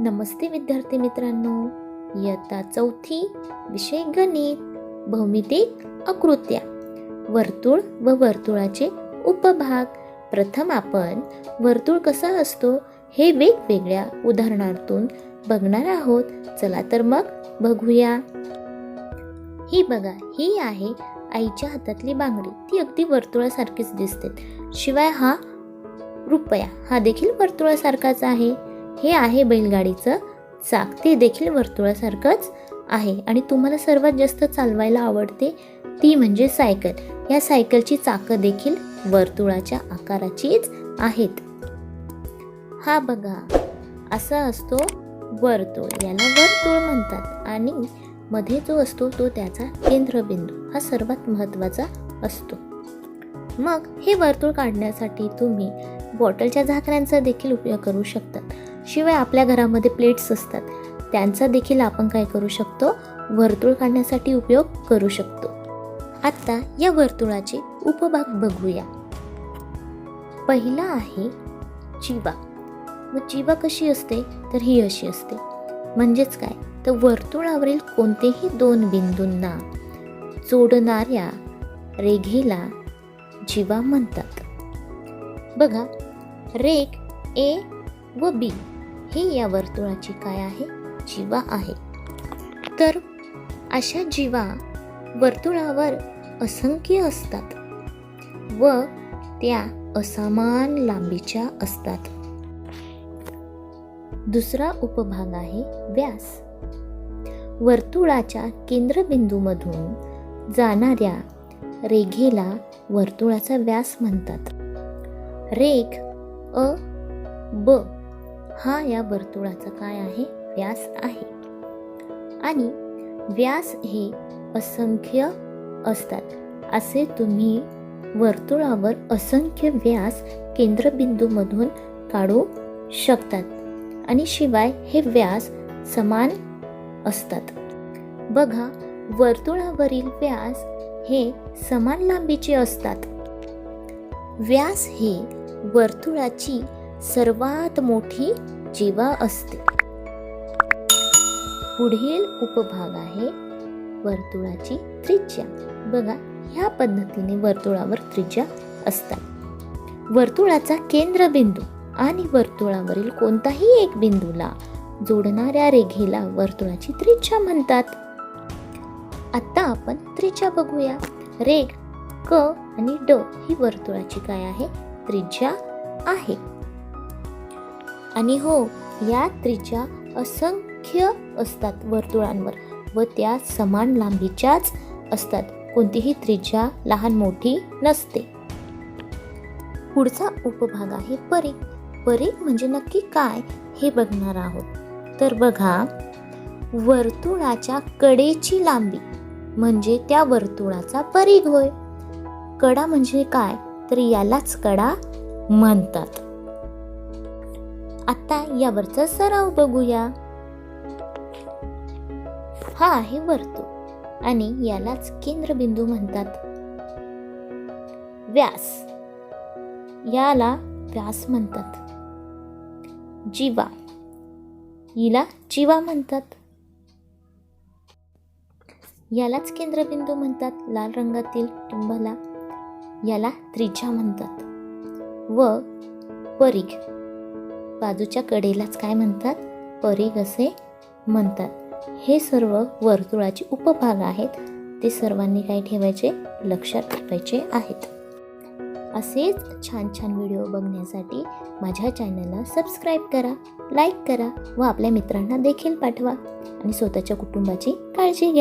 नमस्ते विद्यार्थी मित्रांनो. इयत्ता चौथी विषय गणित भौमितिक आकृत्या. वर्तुळ व वर्तुळाचे उपभाग. प्रथम आपण वर्तुळ कसा असतो हे वेगवेगळ्या उदाहरणातून बघणार आहोत. चला तर मग बघूया. ही बघा ही आहे आईच्या हातातली बांगडी. ती अगदी वर्तुळासारखीच दिसते. शिवाय हा रुपया. हा देखील वर्तुळासारखाच आहे. हे आहे बैलगाडीचं चाक. ते देखील वर्तुळासारखंच आहे. आणि तुम्हाला सर्वात जास्त चालवायला आवडते ती म्हणजे सायकल. या सायकलची चाकं देखील वर्तुळाच्या आकाराचीच आहेत. हा बघा असा असतो वर्तुळ. याला वर्तुळ म्हणतात. आणि मध्ये जो असतो तो त्याचा केंद्रबिंदू. हा सर्वात महत्त्वाचा असतो. मग हे वर्तुळ काढण्यासाठी तुम्ही बॉटलच्या झाकण्यांचा देखील उपयोग करू शकतात. शिवाय आपल्या घरामध्ये प्लेट्स असतात. त्यांचा देखील आपण काय करू शकतो? वर्तुळ काढण्यासाठी उपयोग करू शकतो. आत्ता या वर्तुळाचे उपभाग बघूया. पहिला आहे जीवा. व जीवा कशी असते? तर ही अशी असते. म्हणजेच काय? तर वर्तुळावरील कोणतेही दोन बिंदूंना जोडणाऱ्या रेघेला जीवा म्हणतात. बघा रेख ए व बी. हे या वर्तुळाची काय आहे? जीवा आहे. तर अशा जीवा वर्तुळावर असंख्य असतात व त्या असमान लांबीच्या असतात. दुसरा उपभाग आहे व्यास. वर्तुळाच्या केंद्रबिंदूमधून जाणाऱ्या रेघेला वर्तुळाचा व्यास म्हणतात. रेघ अ ब हा या वर्तुळाचा काय आहे? व्यास आहे. आणि व्यास हे असंख्य असतात. असे तुम्ही वर्तुळावर असंख्य व्यास केंद्रबिंदूमधून काढू शकतात. आणि शिवाय हे व्यास समान असतात. बघा वर्तुळावरील व्यास हे समान लांबीचे असतात. व्यास हे वर्तुळाची सर्वात मोठी जीवा असते. पुढील उपभाग आहे वर्तुळाची त्रिज्या. बघा ह्या पद्धतीने वर्तुळावर त्रिज्या असतात. वर्तुळाचा केंद्रबिंदू आणि वर्तुळावरील कोणताही एक बिंदूला जोडणाऱ्या रेघेला वर्तुळाची त्रिज्या म्हणतात. आता आपण त्रिज्या बघूया. रेघ क आणि ड ही वर्तुळाची काय आहे? त्रिज्या आहे. आणि हो या त्रिज्या असंख्य असतात वर्तुळांवर व त्या समान लांबीच्याच असतात. कोणतीही त्रिज्या लहान मोठी नसते. पुढचा उपभाग आहे परीघ परीघ म्हणजे नक्की काय हे बघणार आहोत. तर बघा वर्तुळाच्या कडेची लांबी म्हणजे त्या वर्तुळाचा परीघ होय कडा म्हणजे काय? तर यालाच कडा म्हणतात. आता यावरचा सराव बघूया. हा आहे वर्तुळ आणि यालाच केंद्रबिंदू म्हणतात. व्यास. याला व्यास म्हणतात. जीवा. हिला जीवा म्हणतात. यालाच केंद्रबिंदू म्हणतात. लाल रंगातील टुंबाला याला त्रिज्या म्हणतात. व परीघ. बाजूच्या कडेलाच काय म्हणतात? परीघ असे म्हणतात. हे सर्व वर्तुळाचे उपभाग आहेत. ते सर्वांनी काय ठेवायचे? लक्षात ठेवायचे आहेत. असेच छान छान व्हिडिओ बघण्यासाठी माझ्या चॅनलला सबस्क्राईब करा लाईक करा व आपल्या मित्रांना देखील पाठवा आणि स्वतःच्या कुटुंबाची काळजी घ्या.